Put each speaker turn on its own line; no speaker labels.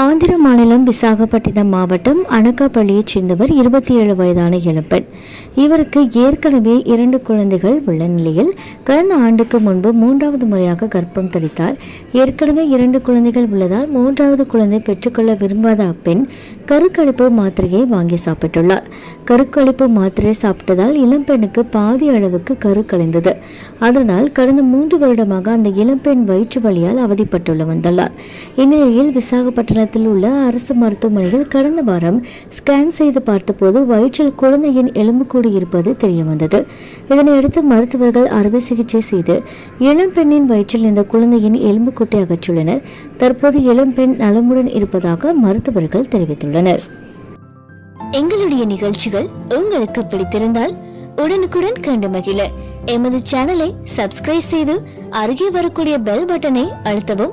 ஆந்திர மாநிலம் விசாகப்பட்டினம் மாவட்டம் அனக்காப்பள்ளியைச் சேர்ந்தவர் இருபத்தி ஏழு வயதான இளம்பெண் இவருக்கு ஏற்கனவே இரண்டு குழந்தைகள் உள்ள நிலையில் கடந்த ஆண்டுக்கு முன்பு மூன்றாவது முறையாக கர்ப்பம் தரித்தார். ஏற்கனவே இரண்டு குழந்தைகள் உள்ளதால் மூன்றாவது குழந்தை பெற்றுக்கொள்ள விரும்பாத அப்பெண் கருக்கழிப்பு மாத்திரையை வாங்கி சாப்பிட்டுள்ளார். கருக்கழிப்பு மாத்திரை சாப்பிட்டதால் இளம்பெண்ணுக்கு பாதி அளவுக்கு கரு கலைந்தது. அதனால் கடந்த மூன்று வருடமாக அந்த இளம்பெண் வயிற்று வழியால் அவதிப்பட்டுள்ள வந்துள்ளார். இந்நிலையில் விசாகப்பட்டினம் நகரத்தில் உள்ள அரசு மருத்துவமனையில் கடந்த வாரம் ஸ்கேன் செய்து பார்த்தபோது வயிற்றில் குழந்தையின் எலும்புக்கூடு இருப்பது தெரியவந்தது. இதனையடுத்து மருத்துவர்கள் அறுவை சிகிச்சை செய்து இளம் பெண்ணின் வயிற்றில் இந்த குழந்தையின் எலும்புக்கூட்டை அகற்றியுள்ளனர். தற்போது இளம்பெண் நலமுடன் இருப்பதாக மருத்துவர்கள் தெரிவித்துள்ளனர். எங்களுடைய நிகழ்ச்சிகள் உங்களுக்கு பிடித்திருந்தால் உடனுக்குடன் கண்டு மகிழ. எமது சேனலை சப்ஸ்கிரைப் செய்து அருகே வரக்கூடிய பெல் பட்டனை அழுத்தவும்.